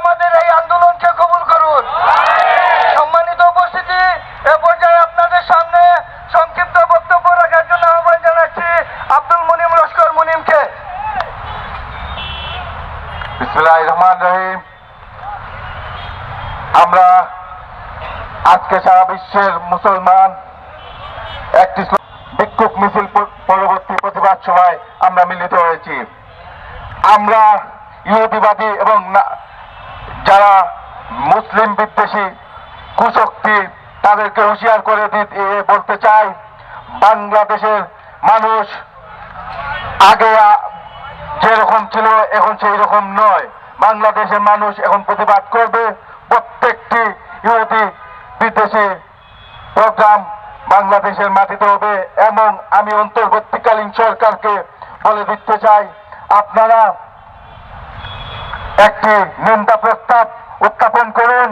আমাদের এই আন্দোলনকে কবুল করুন। সম্মানিত উপস্থিতি, এ পর্যায়ে আপনাদের সামনে সংক্ষিপ্ত বক্তব্য রাখার জন্য আহ্বান জানাচ্ছি আব্দুল মুনিম লস্কর মুনিমকে। আমরা আজকে সারা বিশ্বের মুসলমান একটি বিক্ষোভ মিছিল পরবর্তী প্রতিবাদ সভায় আমরা মিলিত হয়েছি। আমরা ইহুদিবাদী এবং যারা মুসলিম বিদ্বেষী কুশক্তি তাদেরকে হুঁশিয়ার করে দিতে বলতে চাই, বাংলাদেশের মানুষ আগে যেরকম ছিল, এখন সেই রকম নয়। বাংলাদেশের মানুষ এখন প্রতিবাদ করবে প্রত্যেকটি ইহুদি বিদেশি প্রোগ্রাম বাংলাদেশের মাটিতে হবে এবং আমি অন্তর্বর্তীকালীন সরকারকে বলে দিতে চাই, আপনারা একটি নিন্দা প্রস্তাব উত্থাপন করুন।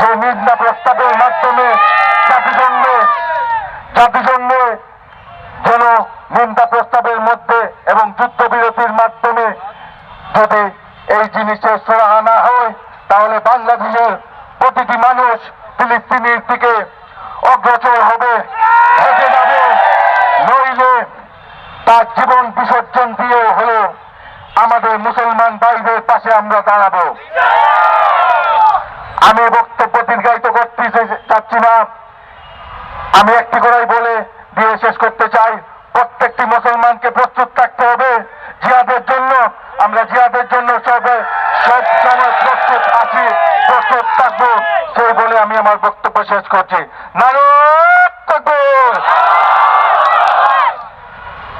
যে নিন্দা প্রস্তাবের মাধ্যমে জাতিসংঘে জাতিসংঘে যেন নিন্দা প্রস্তাবের মধ্যে এবং যুদ্ধবিরতির মাধ্যমে যদি এই জিনিসের সুরাহা না হয়, তাহলে বাংলাদেশের প্রতিটি মানুষ ফিলিস্তিনের দিকে অগ্রসর হবে। নইলে তার জীবন বিসর্জন দিয়ে হলেও আমাদের মুসলমান ভাইদের পাশে আমরা দাঁড়াবো। আমি বক্তব্য দীর্ঘায়িত করতে চাচ্ছি না। আমি একটি করেই বলে দিয়ে শেষ করতে চাই। প্রত্যেকটি মুসলমানকে প্রস্তুত থাকতে হবে জিহাদের জন্য। আমরা জিহাদের জন্য সব সব সময় প্রস্তুত আছি, প্রস্তুত থাকব। সেই বলে আমি আমার বক্তব্য শেষ করছি। নারদ!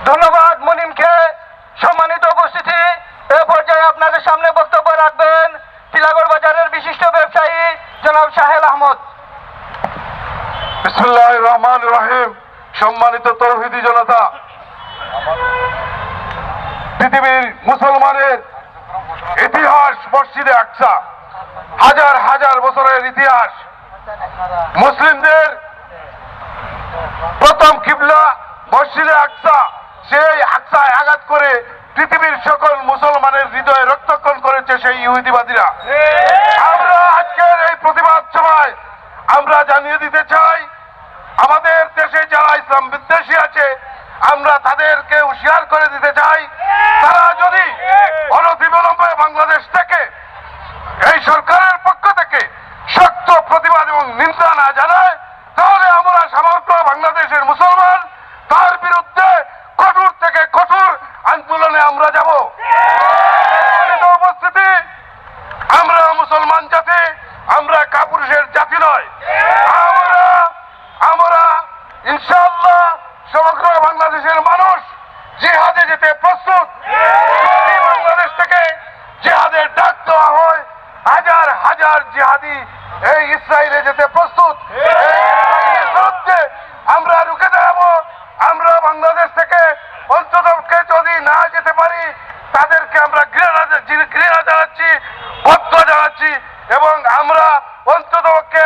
ধন্যবাদ মুনিমকে সম্মানিত উপস্থিতি এ পর্যায়ে আপনাদের সামনে বক্তব্য রাখবেন টিলাগড় বাজারের বিশিষ্ট ব্যবসায়ী জনাব সাহেল আহমদ। বিসমুল্লাহ রহমান রহিম, সম্মানিত তৌহিদি জনতা। পৃথিবীর মুসলমানের ইতিহাস মসজিদে আকসা, হাজার হাজার বছরের ইতিহাস। মুসলিমদের প্রথম কিবলা মসজিদে আকসা, সেই আকসায় আঘাত করে পৃথিবীর সকল মুসলমানের হৃদয়ে রক্তক্ষণ করেছে সেই ইহুদিবাদীরা। আমরা আজকের এই প্রতিবাদ সভায় আমরা জানিয়ে দিতে চাই আমাদের দেশে যারা ইসলাম বিদ্বেষী আছে আমরা তাদেরকে হুঁশিয়ার করে দিতে চাই। তারা যদি অনতিবিলম্বে বাংলাদেশ থেকে এই সরকারের পক্ষ থেকে শক্ত প্রতিবাদ এবং নিন্দা না জানায় তাহলে আমরা সমগ্র বাংলাদেশের মুসলমান তার বিরুদ্ধে কঠোর থেকে কঠোর আন্দোলনে আমরা যাব সম্মানিত উপস্থিতি আমরা মুসলমান জাতি আমরা কাপুরুষের জাতি নয় আমরা আমরা ইনশাআল্লাহ সমগ্র বাংলাদেশের মানুষ জিহাদে যেতে প্রস্তুত যদি বাংলাদেশ থেকে জিহাদের ডাক দেওয়া হয় হাজার হাজার জিহাদি, এই ইসরায়েলে যেতে প্রস্তুত। আমরা রুখে দাঁড়াবো। আমরা বাংলাদেশ থেকে অন্ততকে যদি না যেতে পারি, তাদেরকে আমরা ঘৃণা ঘৃণা জানাচ্ছি বদ্ধ জানাচ্ছি এবং আমরা অন্ততপক্ষে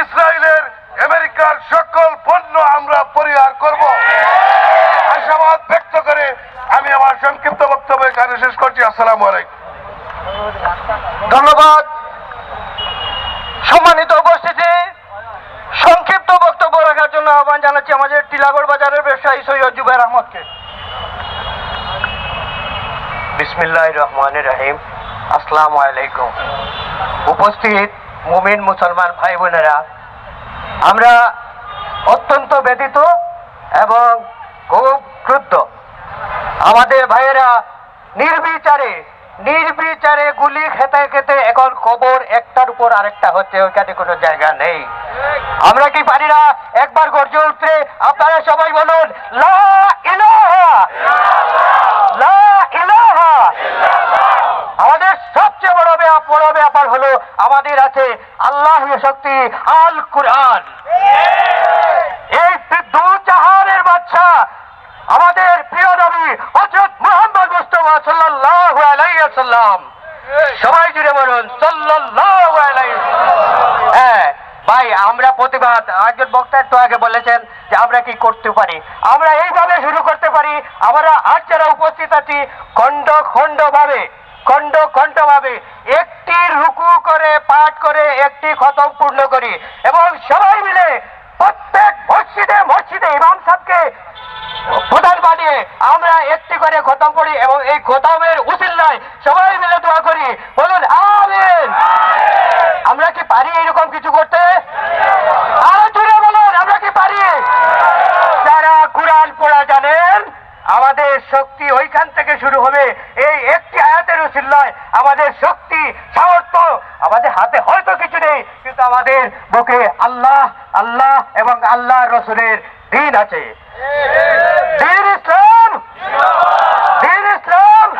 ইসরায়েলের আমেরিকার সকল পণ্য আমরা পরিহার করব। আশাবাদ ব্যক্ত করে আমি আমার সংক্ষিপ্ত বক্তব্য এখানে শেষ করছি। আসসালামু আলাইকুম। ধন্যবাদ সম্মানিত উপস্থিতি সংক্ষিপ্ত বক্তব্য রাখার জন্য আহ্বান জানাচ্ছি আমাদের টিলাগড় বাজারের ব্যবসায়ী সৈয়দ জুবের আহমদকে। বিসমিল্লাহ রহমান রহিম। আসসালামু আলাইকুম। উপস্থিত মুমিন মুসলমান ভাই বোনেরা, আমরা অত্যন্ত ব্যথিত এবং খুব ক্রুদ্ধ। আমাদের ভাইয়েরা নির্বিচারে নির্বিচারে গুলি খেতে খেতে এখন কবর একটার উপর আরেকটা হচ্ছে, ওইখানে কোনো জায়গা নেই। আমরা কি পারি না? একবার গর্জে উঠতে, আপনারা সবাই বলুন আমাদের সবচেয়ে বড় ব্যাপার বড় ব্যাপার হলো, আমাদের আছে আল্লাহ শক্তি আল কুরআন এই দু জাহানের বাচ্চা আমাদের প্রিয় নবী হযরত মুহাম্মদ মুস্তাফা সাল্লাল্লাহু ওয়াসাল্লাম সবাই জুড়ে বলুন হ্যাঁ ভাই, আমরা প্রতিবাদ, একজন বক্তা একটু আগে বলেছেন যে আমরা কি করতে পারি। আমরা এইভাবে শুরু করতে পারি, আমরা আজ যারা উপস্থিত আছি, খণ্ড খণ্ড ভাবে খণ্ড খণ্ড ভাবে একটি রুকু করে, পাঠ করে, একটি খতম পূর্ণ করি। এবং সবাই মিলে প্রত্যেক মসজিদে মসজিদে ইমাম সাহেবকে প্রধান বানিয়ে আমরা একটি করে খতম করি এবং এই খতমের উচিল নয়। সবাই মিলে দোয়া করি। বলুন, আমিন। রসুলের দিন আছে। দিন ইসলাম। দিন ইসলাম।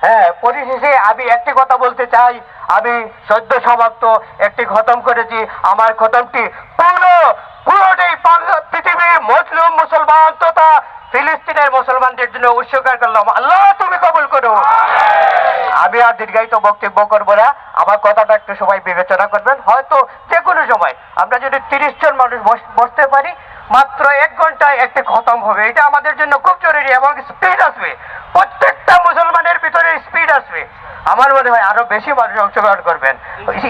হ্যাঁ পরিশেষে আমি একটি কথা বলতে চাই। আমি সদ্য সমাপ্ত একটি খতম করেছি। আমার খতমটি পুরো পুরোটি বাংলা- পৃথিবীর মুসলিম মুসলমান তথা ফিলিস্তিনের মুসলমানদের জন্য উৎসর্গ করলাম। আল্লাহ তুমি কবুল করো। আমি আর দীর্ঘায়িত বক্তব্য করব না। আমার কথাটা একটু সবাই বিবেচনা করবেন। হয়তো যে কোনো সময় আমরা যদি তিরিশ জন মানুষ বসতে পারি মাত্র এক ঘন্টায় একটি খতম হবে। এটা আমাদের জন্য খুব জরুরি এবং স্পিড আসবে। প্রত্যেকটা মুসলমানের ভিতরে স্পিড আসবে। আমার মনে হয় আরও বেশি মানুষ অংশগ্রহণ করবেন।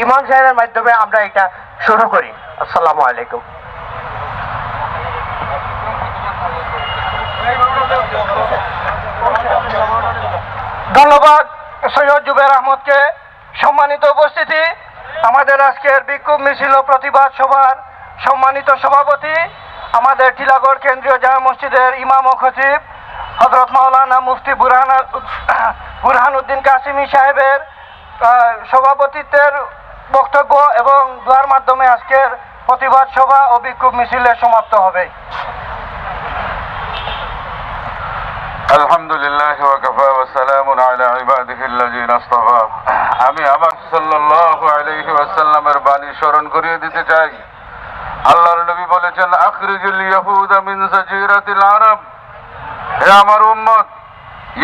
ইমাম সাহেবের মাধ্যমে আমরা এটা শুরু করি। আসসালামু আলাইকুম। ধন্যবাদ সৈয়দ জুবের আহমদকে। সম্মানিত উপস্থিতি, আমাদের আজকের বিক্ষোভ মিছিল ও প্রতিবাদ সভার সম্মানিত সভাপতি, আমাদের টিলাগড় কেন্দ্রীয় জামা মসজিদের ইমাম ও খতিব হজরত মাওলানা মুফতি বুরহান বুরহান উদ্দিন কাসিমি সাহেবের সভাপতিত্বের বক্তব্য এবং দোয়ার মাধ্যমে আজকের প্রতিবাদ সভা ও বিক্ষোভ মিছিলে সমাপ্ত হবে। আলহামদুলিল্লাহ ওয়াকাফা ওয়া সালামুন আলা ইবাদিহি আল্লাযিনা ইসতাফা আমি আমার সাল্লাল্লাহু আলাইহি ওয়াসাল্লামের বাণী স্মরণ করিয়ে দিতে চাই। আল্লাহর নবী বলেছেন, আখরিজুল ইয়াহুদা মিন জাজিরাতিল আরব। হে আমার উম্মত,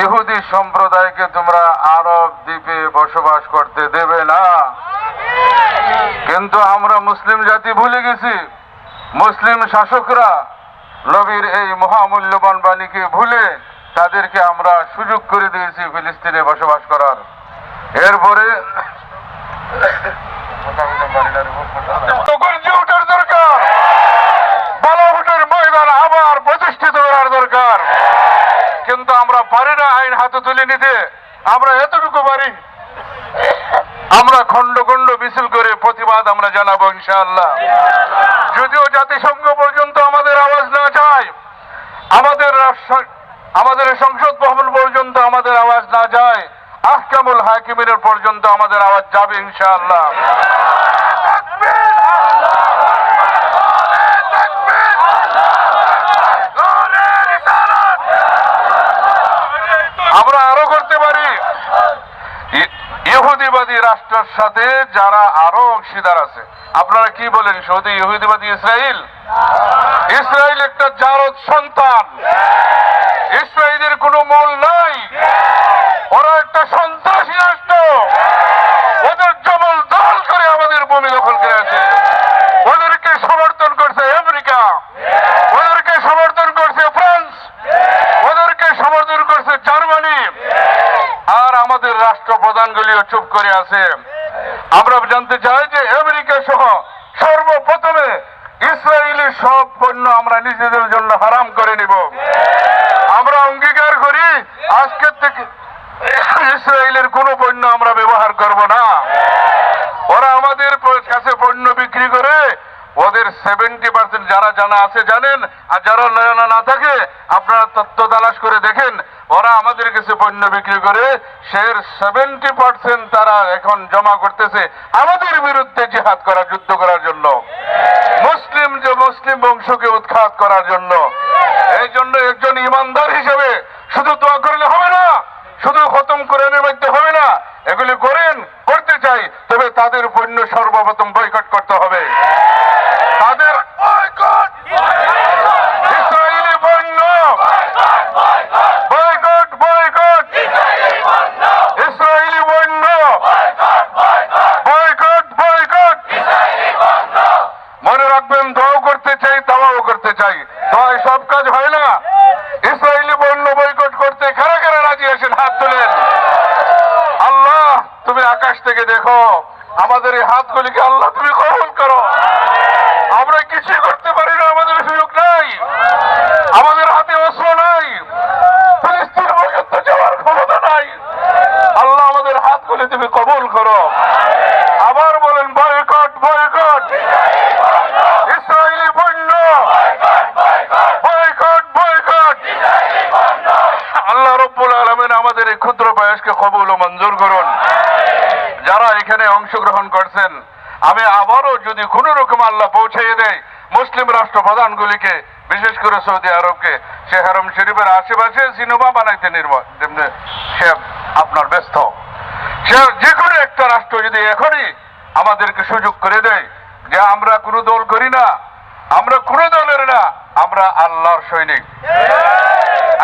ইহুদি সম্প্রদায়কে তোমরা আরব দ্বীপে বসবাস করতে দেবে না। কিন্তু আমরা মুসলিম জাতি ভুলে গেছি। মুসলিম শাসকরা নবীর এই মহামূল্যবান বাণীকে ভুলে তাদেরকে আমরা সুযোগ করে দিয়েছি ফিলিস্তিনে বসবাস করার। এরপরে কিন্তু আমরা পারি না আইন হাতে তুলে নিতে। আমরা এতটুকু পারি। আমরা খণ্ড খণ্ড মিছিল করে প্রতিবাদ আমরা জানাব ইনশাআল্লাহ যদিও জাতিসংঘ পর্যন্ত আমাদের আওয়াজ না যায় আমাদের রাষ্ট্র- আমাদের সংসদ ভবন পর্যন্ত আমাদের আওয়াজ না যায় আহকামুল হাকিমিনের পর্যন্ত আমাদের আওয়াজ যাবে ইনশাআল্লাহ। আমরা আরও করতে পারি। ইহুদিবাদী রাষ্ট্রের সাথে যারা আরও অংশীদার আছে, আপনারা কি বলেন, সৌদি, ইহুদিবাদী ইসরায়েল ইসরায়েল একটা জারদ সন্তান। ইসরায়েলের কোনো মূল নাই ওরা একটা সন্ত্রাসী রাষ্ট্র ওদের জবল দল করে আমাদের ভূমি দখল করে আছে ওদেরকে সমর্থন করছে আমেরিকা ওদেরকে সমর্থন করছে ফ্রান্স ওদেরকে সমর্থন করছে জার্মানি আর আমাদের রাষ্ট্রপ্রধানগুলিও চুপ করে আছে আমরা জানতে চাই যে আমেরিকা সহ সর্বপ্রথমে ইসরায়েলি সব পণ্য আমরা নিজেদের জন্য হারাম করে নিব। আমরা অঙ্গীকার করি আজকের থেকে ইসরায়েলের কোনো পণ্য আমরা ব্যবহার করব না। ওরা আমাদের কাছে পণ্য বিক্রি করে, ওদের সেভেন্টি পার্সেন্ট যারা জানা আছে জানেন, আর যারা জানা না থাকে, আপনারা তথ্য তালাশ করে দেখেন ওরা আমাদের কাছে পণ্য বিক্রি করে সের সেভেন্টি পার্সেন্ট তারা এখন জমা করতেছে। আমাদের বিরুদ্ধে জিহাদ করার যুদ্ধ করার জন্য। মুসলিম যে মুসলিম বংশকে উৎখাত করার জন্য। এই জন্য একজন ইমানদার হিসেবে শুধু দোয়া করলে হবে না, শুধু খতম কোরআনের মধ্যে হবে না, এগুলি করেন, করতে চাই, তবে তাদের পণ্য সর্বপ্রথম বয়কট করতে হবে তাদের ইসরায়েলি পণ্য বয়কট বয়কট ইসরায়েলি পণ্য বয়কট বয়কট মনে রাখবেন দোয়াও করতে চাই দাওয়াও করতে চাই দোয়ায় সব কাজ হয় না ইসরায়েলি পণ্য বয়কট করতে কারা কারা রাজি আছেন হাত তোলেন আল্লাহ তুমি আকাশ থেকে দেখো আমাদের এই হাতগুলিকে আল্লাহ তুমি কবল করো। আমরা কিছুই করতে পারি না, আমাদের সুযোগ নাই। আমাদের হাতে অস্ত্র নাই। ফিলিস্তিন পর্যন্ত যাওয়ার ক্ষমতা নাই। আল্লাহ আমাদের হাতগুলি তুমি কবল করো। আবার বলেন, বয়কট বয়কট। ইসরায়েলি পণ্য বয়কট বয়কট। আল্লাহ রব্বুল আলমিন আমাদের এই ক্ষুদ্র বয়সকে কবুল ও মঞ্জুর করুন। এখানে অংশগ্রহণ করছেন। আমি আবারও যদি কোনো রকম আল্লাহ পৌঁছে দেয়, মুসলিম রাষ্ট্র প্রধানগুলিকে বিশেষ করে সৌদি আরবকে সে হারম শরীফের আশেপাশে সিনেমা বানাইতে নির্ভর সে আপনার ব্যস্ত। সে যে কোনো একটা রাষ্ট্র যদি এখনই আমাদেরকে সুযোগ করে দেয় যে আমরা কোনো দল করি না, আমরা কোনো দলের না আমরা আল্লাহর সৈনিক।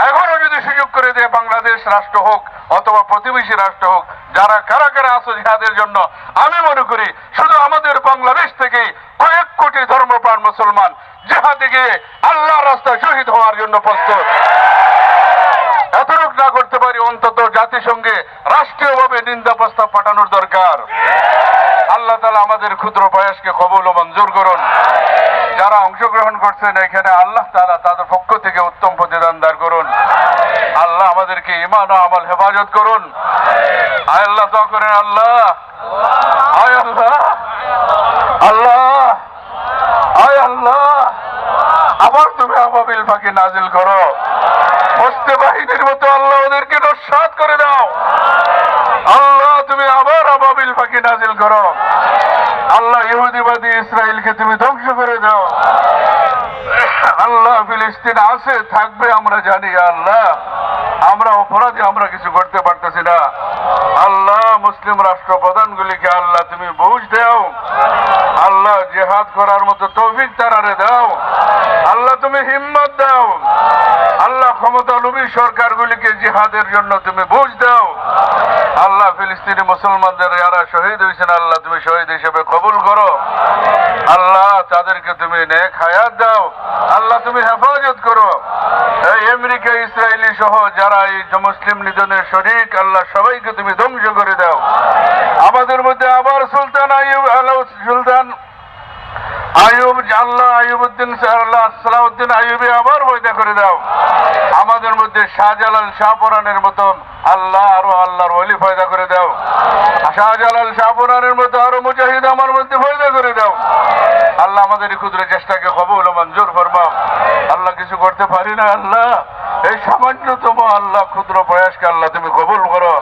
এখনও যদি সুযোগ করে দেয় বাংলাদেশ রাষ্ট্র হোক অথবা প্রতিবেশী রাষ্ট্র হোক, যারা কারা কারা আছো জিহাদের জন্য, আমি মনে করি শুধু আমাদের বাংলাদেশ থেকে কয়েক কোটি ধর্মপ্রাণ মুসলমান জিহাদে গিয়ে আল্লাহ রাস্তায় শহীদ হওয়ার জন্য প্রস্তুত। এতটুক না করতে পারি, অন্তত জাতিসংঘে রাষ্ট্রীয়ভাবে নিন্দা প্রস্তাব পাঠানোর দরকার। আল্লাহ তালা আমাদের ক্ষুদ্র প্রয়াসকে কবল ও মঞ্জুর করুন। যারা অংশগ্রহণ করছেন এখানে আল্লাহ তালা তাদের পক্ষ থেকে উত্তম প্রতিদান দান করুন। আল্লাহ আমাদেরকে ইমান ও আমল হেফাজত করুন। আয় আল্লাহ, দোয়া করেন, আল্লাহ। আয় আল্লাহ। আল্লাহ। আয় আল্লাহ। আবার তুমি আবাবিল পাখি নাজিল করো হস্তে বাহিনীর মতো আল্লাহ ওদেরকে নস্বাত করে দাও আল্লাহ তুমি আবার আবাবিল পাখি নাজিল করো। আল্লাহ ইহুদিবাদী ইসরায়েলকে তুমি ধ্বংস করে দাও। আল্লাহ ফিলিস্তিন আছে, থাকবে, আমরা জানি আল্লাহ। আমরা অপরাধী, আমরা কিছু করতে পারতেছি না। আল্লাহ মুসলিম রাষ্ট্র প্রধানগুলিকে আল্লাহ তুমি বুঝ দাও। আল্লাহ জেহাদ করার মতো তৌফিক তারারে দাও। আল্লাহ তুমি হিম্মত দাও আল্লাহ ক্ষমতা লুবি সরকারগুলিকে জিহাদের জন্য তুমি বুঝ দাও। আল্লাহ ফিলিস্তিনি মুসলমানদের যারা শহীদ হয়েছেন, আল্লাহ তুমি শহীদ হিসেবে কবুল করো। আল্লাহ তাদেরকে তুমি নেক হায়াত দাও। আল্লাহ তুমি হেফাজত করো। এই আমেরিকা, ইসরায়েলি সহ যারা এই মুসলিম নিধনের শরিক, আল্লাহ সবাইকে তুমি ধ্বংস করে দাও। আমাদের মধ্যে আবার সুলতান আইব আল্লাহ সুলতান আয়ুব আল্লাহ, আয়ুবউদ্দিন আল্লাহ আয়ুবে আবার বৈধা করে দাও। আমাদের মধ্যে শাহজালাল শাহপুরানের মতন আল্লাহ আরও আল্লাহর অলি ফয়দা করে দাও। শাহজালাল শাহপুরানের মতো আরও মুজাহিদ আমার মধ্যে ফয়দা করে দাও। আল্লাহ আমাদের ক্ষুদ্র চেষ্টাকে কবুল মঞ্জুর ফরমাও। আল্লাহ কিছু করতে পারি না, আল্লাহ। এই সামান্যতম আল্লাহ ক্ষুদ্র প্রয়াসকে আল্লাহ তুমি কবুল করো।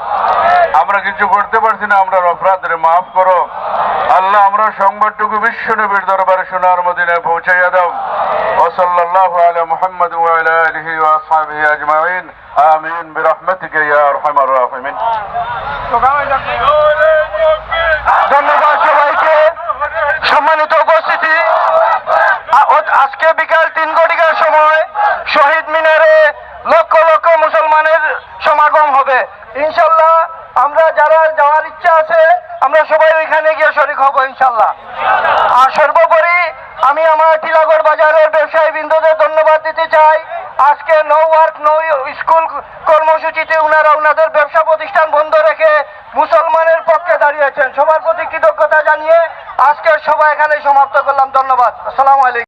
আমরা কিছু করতে পারছি না, আমরা অপরাধের মাফ করো। আল্লাহ, আমরা সংবাদটুকু বিশ্ব নবীর দরবারে সোনার মদিনায় পৌঁছাইয়া দাও। ওসল্লাল্লাহু আলা মুহাম্মদ আলিহি ওয়া আসহাবিহি আজমাইন। আমিন বিরহমাতিকা ইয়া ধন্যবাদ সবাইকে। সম্মানিত উপস্থিতি। আজকে বিকাল তিন ঘটিকার সময় শহীদ মিনারে হবে ইনশাল্লাহ আমরা যারা যাওয়ার ইচ্ছা আছে, আমরা সবাই ওইখানে গিয়ে শরিক হব ইনশাল্লাহ। আর সর্বোপরি আমি আমার টিলাগড় বাজারের ব্যবসায়ী বিন্দুদের ধন্যবাদ দিতে চাই। আজকে নো ওয়ার্ক নো স্কুল কর্মসূচিতে ওনারা ওনাদের ব্যবসা প্রতিষ্ঠান বন্ধ রেখে মুসলমানের পক্ষে দাঁড়িয়েছেন। সবার প্রতি কৃতজ্ঞতা জানিয়ে আজকের সভা এখানে সমাপ্ত করলাম। ধন্যবাদ। আসসালামু আলাইকুম।